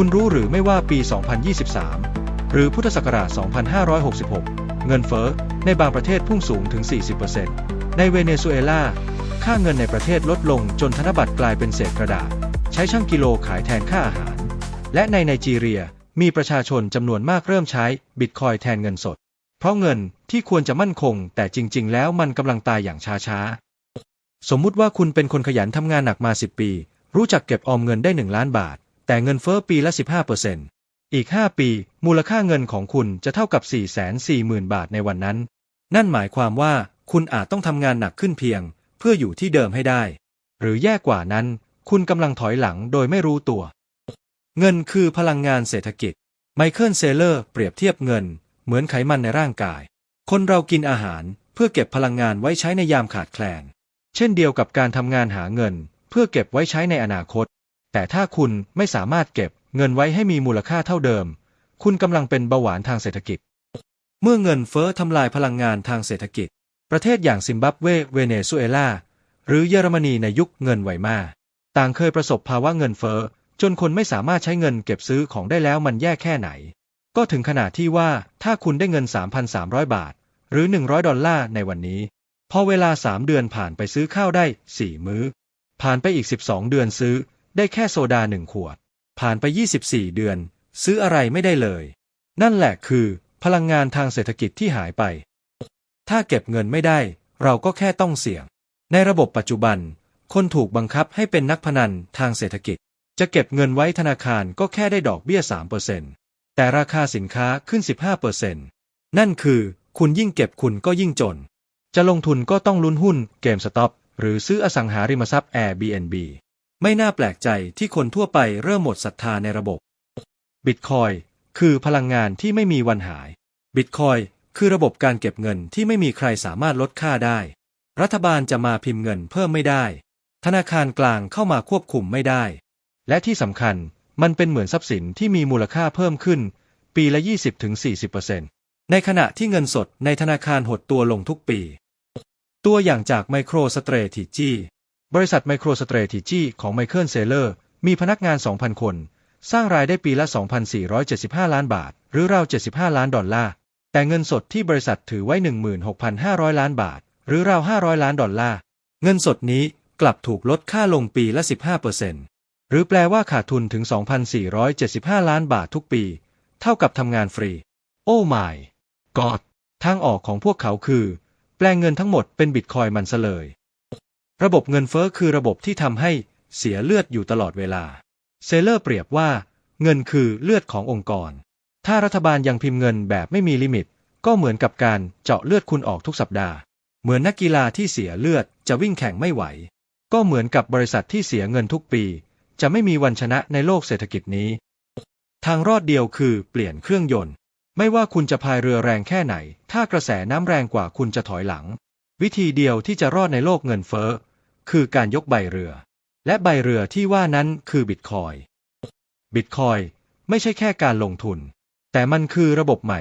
คุณรู้หรือไม่ว่าปี 2023 หรือพุทธศักราช 2566 เงินเฟ้อในบางประเทศพุ่งสูงถึง 40%ในเวเนซุเอลา ค่าเงินในประเทศลดลงจนธนบัตรกลายเป็นเศษกระดาษ ใช้ช่างกิโลขายแทนค่าอาหาร และในไนจีเรียมีประชาชนจำนวนมากเริ่มใช้บิตคอยแทนเงินสด เพราะเงินที่ควรจะมั่นคง แต่จริง ๆ แล้วมันกำลังตายอย่างช้าๆ สมมุติว่าคุณเป็นคนขยันทำงานหนักมา 10 ปี รู้จักเก็บออมเงินได้ 1 ล้านบาท แต่เงินเฟ้อปีละ 15%อีก 5 ปี มูลค่าเงินของคุณจะเท่ากับ 440,000 บาทในวันนั้น นั่นหมายความว่าคุณอาจต้องทำงานหนักขึ้นเพียง เพื่ออยู่ที่เดิมให้ได้ หรือแย่กว่านั้น คุณกำลังถอยหลังโดยไม่รู้ตัว เงินคือพลังงานเศรษฐกิจ ไมเคิลเซเลอร์เปรียบเทียบเงิน เหมือนไขมันในร่างกาย คนเรากินอาหารเพื่อเก็บพลังงานไว้ใช้ในยามขาดแคลน เช่นเดียวกับการทำงานหาเงิน เพื่อเก็บไว้ใช้ในอนาคต แต่ถ้าคุณไม่สามารถเก็บเงินไว้ให้มีมูลค่าเท่าเดิม คุณกำลังเป็นเบาหวานทางเศรษฐกิจ เมื่อเงินเฟ้อทำลายพลังงานทางเศรษฐกิจ ประเทศอย่างซิมบับเว เวเนซุเอลา หรือเยอรมนีในยุคเงินไวมา ต่างเคยประสบภาวะเงินเฟ้อจนคนไม่สามารถใช้เงินเก็บซื้อของได้แล้วมันแย่แค่ไหน ก็ถึงขนาดที่ว่าถ้าคุณได้เงิน 3,300 บาท หรือ 100 ดอลลาร์ในวันนี้ พอเวลา 3 เดือนผ่านไปซื้อข้าวได้ 4 มื้อ ผ่านไปอีก 12 เดือนซื้อ ได้แค่โซดาหนึ่งขวด ผ่านไป 24 เดือน ซื้ออะไรไม่ได้เลย นั่นแหละคือ พลังงานทางเศรษฐกิจที่หายไป ถ้าเก็บเงินไม่ได้ เราก็แค่ต้องเสี่ยง ในระบบปัจจุบัน คนถูกบังคับให้เป็นนักพนันทางเศรษฐกิจ จะเก็บเงินไว้ธนาคารก็แค่ได้ดอกเบี้ย 3%แต่ราคาสินค้าขึ้น 15%นั่นคือ คุณยิ่งเก็บคุณก็ยิ่งจน จะลงทุนก็ต้องลุ้นหุ้นเกมสต็อปหรือซื้ออสังหาริมทรัพย์ Airbnb ไม่น่าแปลกใจที่คนทั่วไปเริ่มหมดศรัทธาในระบบ บิตคอยคือพลังงานที่ไม่มีวันหาย บิตคอยคือระบบการเก็บเงินที่ไม่มีใครสามารถลดค่าได้ รัฐบาลจะมาพิมพ์เงินเพิ่มไม่ได้ ธนาคารกลางเข้ามาควบคุมไม่ได้ และที่สำคัญมันเป็นเหมือนทรัพย์สินที่มีมูลค่าเพิ่มขึ้น ปีละ 20-40%ในขณะที่เงินสดในธนาคารหดตัวลงทุกปี ตัวอย่างจาก MicroStrategy บริษัท MicroStrategy ของไมเคิลเซเลอร์ มีพนักงาน 2,000 คน สร้างรายได้ปีละ 2,475 ล้านบาท หรือราว 75 ล้านดอลลาร์ แต่เงินสดที่บริษัทถือไว้ 16,500 ล้านบาท หรือราว 500 ล้านดอลลาร์ เงินสดนี้กลับถูกลดค่าลงปีละ 15%หรือแปลว่าขาดทุนถึง 2,475 ล้านบาททุกปี เท่ากับทำงานฟรี โอ้ my god ทางออกของพวกเขาคือ แปลงเงินทั้งหมดเป็นบิตคอยมันซะเลย ระบบเงินเฟ้อคือระบบที่ทำให้เสียเลือดอยู่ตลอดเวลา เซเลอร์เปรียบว่า เงินคือเลือดขององค์กร ถ้ารัฐบาลยังพิมพ์เงินแบบไม่มีลิมิต ก็เหมือนกับการเจาะเลือดคุณออกทุกสัปดาห์ เหมือนนักกีฬาที่เสียเลือดจะวิ่งแข่งไม่ไหว ก็เหมือนกับบริษัทที่เสียเงินทุกปี จะไม่มีวันชนะในโลกเศรษฐกิจนี้ ทางรอดเดียวคือเปลี่ยนเครื่องยนต์ ไม่ว่าคุณจะพายเรือแรงแค่ไหน ถ้ากระแสน้ำแรงกว่าคุณจะถอยหลัง วิธีเดียวที่จะรอดในโลกเงินเฟ้อ คือการยกใบเรือ และใบเรือที่ว่านั้นคือบิตคอยบิตคอยไม่ใช่แค่การลงทุน แต่มันคือระบบใหม่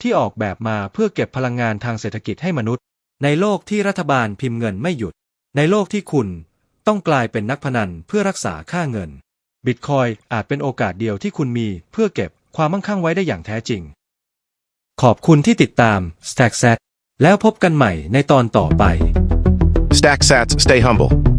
ที่ออกแบบมาเพื่อเก็บพลังงานทางเศรษฐกิจให้มนุษย์ ในโลกที่รัฐบาลพิมพ์เงินไม่หยุด ในโลกที่คุณต้องกลายเป็นนักพนันเพื่อรักษาค่าเงินบิตคอยอาจเป็นโอกาสเดียวที่คุณมีเพื่อเก็บความมั่งคั่งไว้ได้อย่างแท้จริง ขอบคุณที่ติดตาม Stack Set แล้วพบกันใหม่ในตอนต่อไป Stack sats, stay humble.